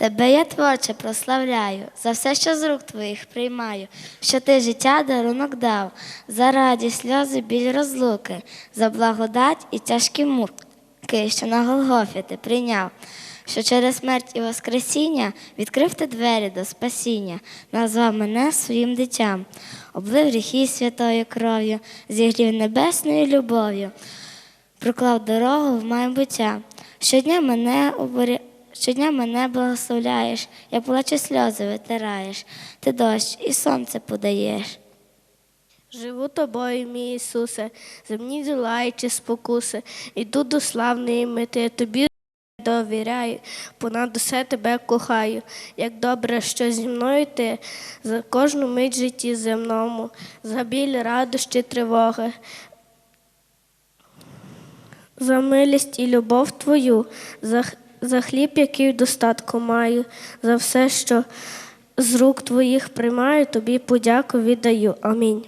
Тебе я творче прославляю, за все, що з рук твоїх приймаю, що ти життя дарунок дав, за радість, сльози, біль розлуки, за благодать і тяжкі муки, що на Голгофі ти прийняв, що через смерть і Воскресіння відкрив ти двері до спасіння, назвав мене своїм дитям, облив гріхи святою кров'ю, зігрів небесною любов'ю. Проклав дорогу в майбуття. Щодня мене оборя... Щодня мене благословляєш, я плачу сльози витираєш, ти дощ і сонце подаєш. Живу тобою, мій Ісусе, земні долаючи спокуси, іду до славної мети, тобі довіряю, понад усе тебе кохаю. Як добре, що зі мною ти за кожну мить житті земному, за біль, радощі, тривоги, за милість і любов твою, за, за хліб, який в достатку маю, за все, що з рук твоїх приймаю, тобі подяку віддаю. Амінь.